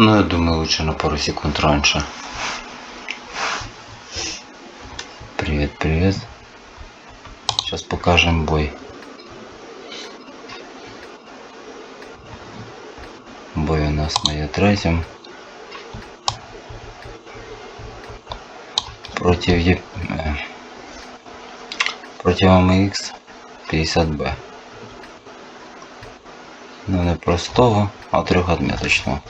Ну, я думаю, лучше на пару секунд раньше. Привет, привет. Сейчас покажем бой. Бой у нас на Е3. Против Е... э, Против AMX 50B. Ну не простого, а трьохотметочного.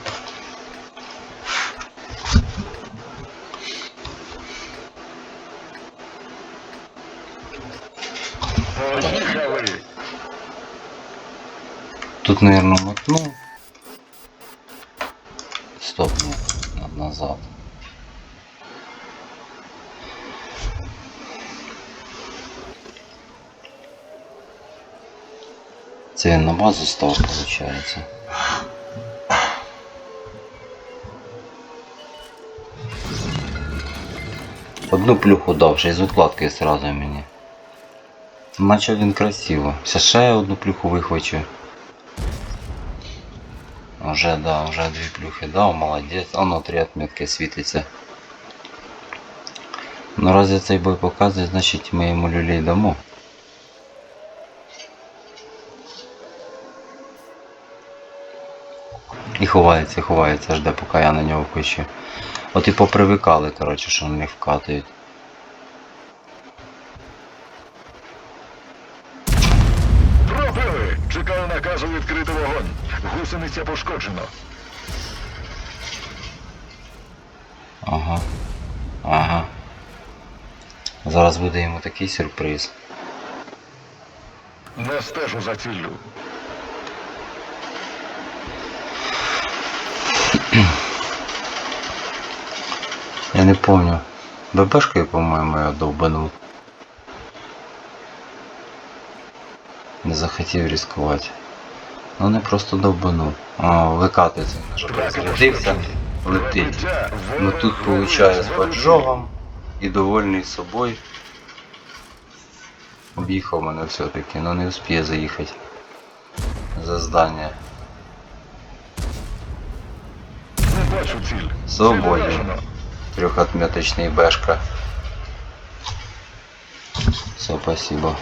Тут, наверное, мотнул. Стоп, нет, надо назад. Це він на базу став, получается. Одну плюху дав, ще й з укладки сразу мені. Начав він красиво. Ще ще одну плюху вихвачу. Уже, да, уже дві плюхи дав, молодець. А ну три отметки світиться. Ну разве цей бой показує, значить ми йому люлей дамо. І ховається, ховається, жде, поки я на нього вкочу. От і попривикали, коротше, що вони вкатують. Чекаю наказу відкрити вогонь. Гусениця пошкоджено. Ага. Ага. Зараз буде йому такий сюрприз. Не стежу за ціллю. Я не помню. ББшкою, по-моєму, я довбанув. Не захотів ризикувати. Ну не просто довбанув. А, викатується, вже розрядився, летить. Ну тут получаю з поджогом і довольний собою. Об'їхав мене все-таки, але не успіє заїхати за здання. Свободен. Трехотметочный бэшка. Все, спасибо.